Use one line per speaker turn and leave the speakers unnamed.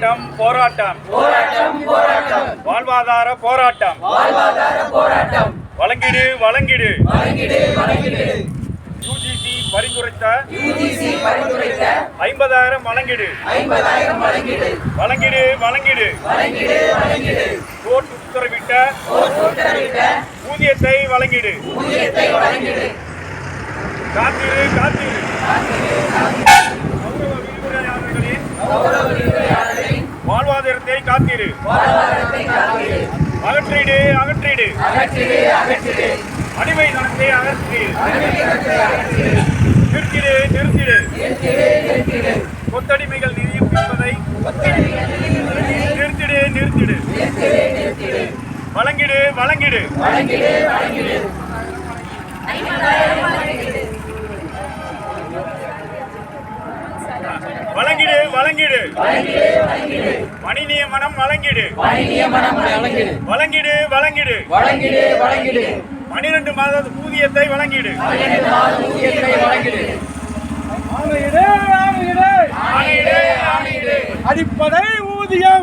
போராட்டம் போராட்டம்.
போராட்டம் போராட்டம்.
வாழ்வாதார போராட்டம்.
வாழ்வாதார போராட்டம்.
வழங்கிடு வழங்கிடு.
வழங்கிடு வழங்கிடு.
யூஜிசி பரிந்துரைத்த
யூஜிசி பரிந்துரைத்த
ஐம்பதாயிரம் வழங்கிடு.
ஐம்பதாயிரம் வழங்கிடு.
வழங்கிடு வழங்கிடு.
வழங்கிடு வழங்கிடு.
கோர்ட் உத்தரவிட்ட
கோர்ட் உத்தரவிட்ட
ஊதியத்தை வழங்கிடு.
ஊதியத்தை வழங்கிடு.
காத்திரு காத்திரு. கௌரவ வாழ்வாதாரத்தை காத்திரு. அகற்றிடு அகற்றிடு. அடிமை தனத்தை அகற்றிடு. நிறுத்திடு நிறுத்திடு. கொத்தடிமைகள் நிதியம் என்பதை நிறுத்திடு நிறுத்திடு. வழங்கிடு வழங்கிடு.
வழங்கிடு வழங்கிடு.
வழங்கிடு. வழங்கிடு
வழங்கிடு.
பணி நியமனம் வழங்கிடு.
வழங்கிடு
வழங்கிடு. வழங்கிடு
வழங்கிடு. வழங்கிடு
பனிரெண்டு மாத ஊதியத்தை வழங்கிடு.
பன்னிரண்டு மாத ஊதியத்தை வழங்கிடு.
ஆணையிடு ஆணையிடு.
ஆணையிடு ஆணையிடு.
அடிப்படை ஊதியம்.